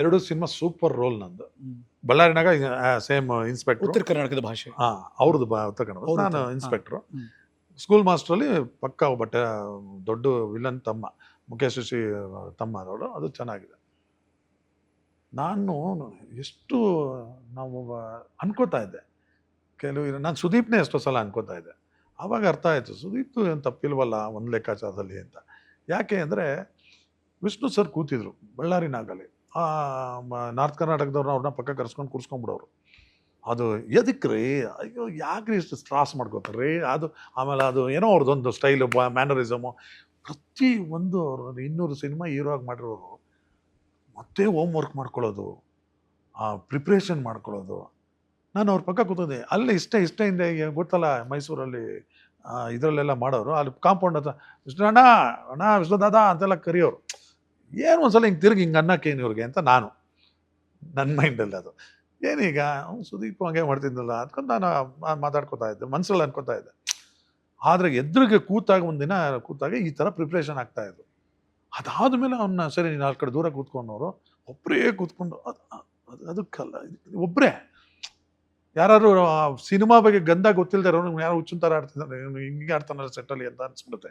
ಎರಡು cinema super role ನಂದು. ಬಳ್ಳಾರಿನಾಗ ಸೇಮ್ ಇನ್ಸ್ಪೆಕ್ಟರ್. ಉತ್ತರ ಕರ್ನಾಟಕದ ಭಾಷೆ. ಹಾ ಅವ್ರದ್ದು ಬಾ ಉತ್ತರ ಕನ್ನಡ ನಾನು. ಇನ್ಸ್ಪೆಕ್ಟ್ರು. ಸ್ಕೂಲ್ ಮಾಸ್ಟ್ರಲ್ಲಿ ಪಕ್ಕ ಒಬ್ಬ ದೊಡ್ಡ ವಿಲನ್ ತಮ್ಮ ಮುಖೇಶ್ ಶಶಿ ತಮ್ಮ ಅದವಳು ಅದು ಚೆನ್ನಾಗಿದೆ. ನಾನು ಎಷ್ಟು ನಾವು ಅನ್ಕೋತಾ ಇದ್ದೆ. ಕೆಲವು ನಾನು ಸುದೀಪ್ನೇ ಎಷ್ಟೋ ಸಲ ಅನ್ಕೋತಾ ಇದ್ದೆ. ಆವಾಗ ಅರ್ಥ ಆಯಿತು ಸುದೀಪ್ ಏನು ತಪ್ಪಿಲ್ವಲ್ಲ ಒಂದು ಲೆಕ್ಕಾಚಾರದಲ್ಲಿ ಅಂತ. ಯಾಕೆ ಅಂದರೆ ವಿಷ್ಣು ಸರ್ ಕೂತಿದ್ರು ಬಳ್ಳಾರಿನಾಗಲಿ. ನಾರ್ತ್ ಕರ್ನಾಟಕದವ್ರನ್ನ ಅವ್ರನ್ನ ಪಕ್ಕ ಕರ್ಸ್ಕೊಂಡು ಕೂರ್ಸ್ಕೊಂಡ್ಬಿಡೋರು ಅದು ಎದಕ್ಕೆ ರೀ ಅಯ್ಯೋ, ಯಾಕ್ರಿ ಇಷ್ಟು ಸ್ಟ್ರಾಸ್ ಮಾಡ್ಕೋತಾರೆ ಅದು ಆಮೇಲೆ ಅದು ಏನೋ ಅವ್ರದ್ದೊಂದು ಸ್ಟೈಲು ಮ್ಯಾನರಿಸಮು ಪ್ರತಿ ಒಂದು ಅವ್ರು ಇನ್ನೂರು ಸಿನಿಮಾ ಹೀರೋ ಆಗಿ ಮಾಡಿರೋರು ಮತ್ತೆ ಹೋಮ್ ವರ್ಕ್ ಮಾಡ್ಕೊಳ್ಳೋದು ಪ್ರಿಪ್ರೇಷನ್ ಮಾಡ್ಕೊಳ್ಳೋದು. ನಾನು ಅವ್ರ ಪಕ್ಕ ಕೂತಿದ್ದೆ. ಅಲ್ಲಿ ಇಷ್ಟ ಇಷ್ಟ ಹಿಂದೆ ಗೊತ್ತಲ್ಲ ಮೈಸೂರಲ್ಲಿ ಇದರಲ್ಲೆಲ್ಲ ಮಾಡೋರು. ಅಲ್ಲಿ ಕಾಂಪೌಂಡ್ ಹತ್ರ, ವಿಷ್ಣು ಅಣ್ಣ ಅಣ್ಣ ವಿಷ್ಣು ದಾದಾ ಅಂತೆಲ್ಲ ಕರೆಯೋರು. ಏನು ಒಂದ್ಸಲ ಹಿಂಗೆ ತಿರುಗಿ ಹಿಂಗೆ ಅನ್ನಕ್ಕೇನು ಇವ್ರಿಗೆ ಅಂತ ನಾನು. ನನ್ನ ಮೈಂಡಲ್ಲಿ ಅದು. ಏನೀಗ, ಅವ್ನು ಸುದೀಪ್ ಹಂಗೆ ಮಾಡ್ತಿದ್ದಲ್ಲ ಅದ್ಕೊಂಡು ನಾನು ಮಾತಾಡ್ಕೊತಾ ಇದ್ದೆ ಮನಸ್ಸಲ್ಲಿ ಅನ್ಕೋತಾ ಇದ್ದೆ. ಆದರೆ ಎದುರಿಗೆ ಕೂತಾಗ ಒಂದಿನ ಕೂತಾಗ ಈ ಥರ ಪ್ರಿಪ್ರೇಷನ್ ಆಗ್ತಾ ಇದ್ರು ಅದಾದಮೇಲೆ ಅವನ್ನ ಸರಿ ನೀನು ಆ ಕಡೆ ದೂರ ಕೂತ್ಕೊಂಡವರು ಒಬ್ಬರೇ ಕೂತ್ಕೊಂಡು, ಅದು ಅದು ಅದಕ್ಕಲ್ಲ ಒಬ್ಬರೇ ಯಾರು ಸಿನಿಮಾ ಬಗ್ಗೆ ಗಂಧ ಗೊತ್ತಿಲ್ಲದೆ ಇರೋನು ಯಾರು ಥರ ಆಡ್ತಿದ್ದಾರೆ ಹಿಂಗೆ ಆಡ್ತಾನಲ್ಲ ಸೆಟ್ಟಲ್ಲಿ ಅಂತ ಅನ್ಸ್ಬಿಡುತ್ತೆ.